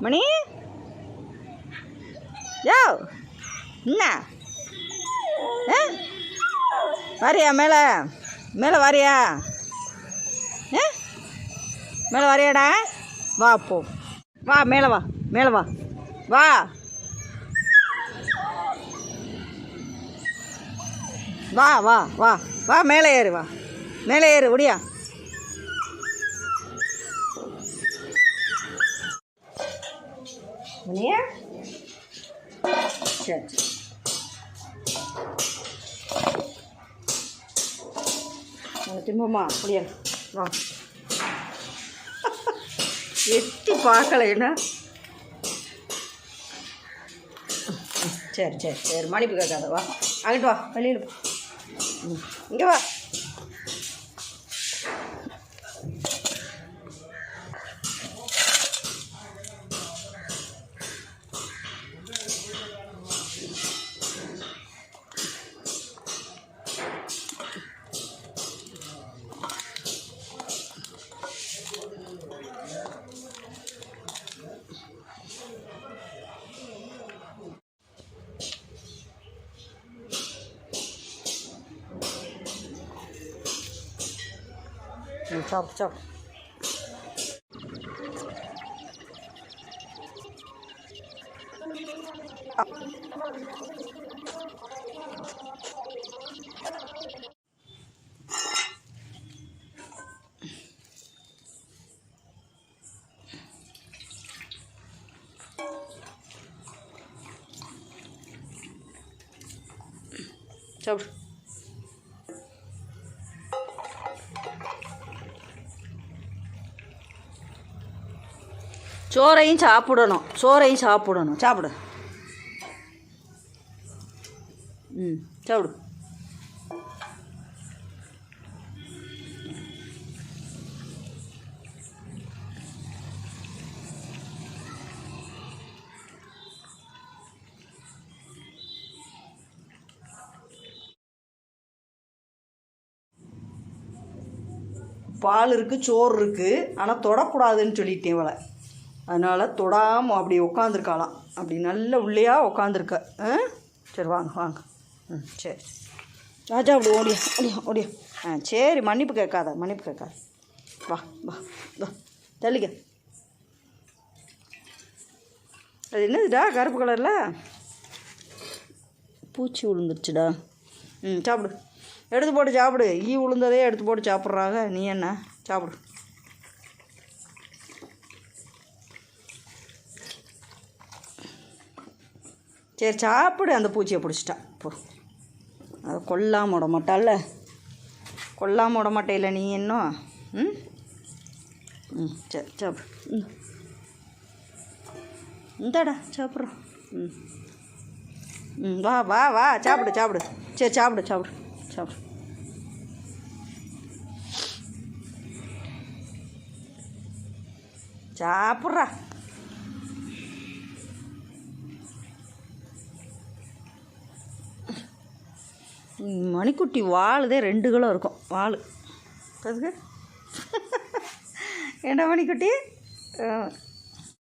மணி? யோ என்ன? ஆ? வாரியா மேலே மேலே வாரியா? ஏ மேலே வாரியாடா? வா போ. வா மேலே வா மேலே வா. வா. வா வா வா. வா மேலே ஏறு வா. மேலே ஏறு ஒடியா மணியா சரி சரி உனக்கு திரும்பமா அப்படியே வா எட்டி பார்க்கலைன்னா சரி சரி. சரி மன்னிப்பு கேட்காத வா. அங்கிட்டு வா வெளியில் ம், இங்கே வா. ம், சாப்பிடு சாப்பிடு சோறையும் சாப்பிடணும். சோறையும் சாப்பிடணும். சாப்பிடு. ம் சாப்பிடு. பால் இருக்குது சோறு இருக்குது ஆனால் தொடக்கூடாதுன்னு சொல்லிட்டேன் இவளை. அதனால் தொடாமல் அப்படி உட்காந்துருக்காளாம் அப்படி நல்ல உள்ளேயா உட்காந்துருக்க ஆ? சரி வாங்க வாங்க. ம் சரி. ராஜா அப்படி ஓடியா ஓடியா ஓடியா. ஆ சரி மன்னிப்பு கேட்காத மன்னிப்பு கேட்காத. வா வா வா. தள்ளிக்க. அது என்னதுடா கருப்பு கலரில்? பூச்சி விழுந்துருச்சுடா ம் சாப்பிடு. எடுத்து போட்டு சாப்பிடு. ஈ உளுந்ததே எடுத்து போட்டு சாப்பிட்றாங்க. நீ என்ன? சாப்பிடு. சரி சாப்பிடு. அந்த பூச்சியை பிடிச்சிட்டா. போ. அதை கொல்லாமல் விட மாட்டால கொல்லாம விட மாட்டேல நீ இன்னும். ம்? ம் சரி சாப்பிடு. ம். இந்தாடா சாப்பிட்றோம். ம். ம் வா வா வா. சாப்பிடு சாப்பிடு. சரி சாப்பிடு சாப்பிடு சாப்பிடு. சாப்பிட்றா. மணிக்குட்டி வாழுதே ரெண்டு கிலோ இருக்கும் வாள். அதுக்கு என்ன மணிக்குட்டி?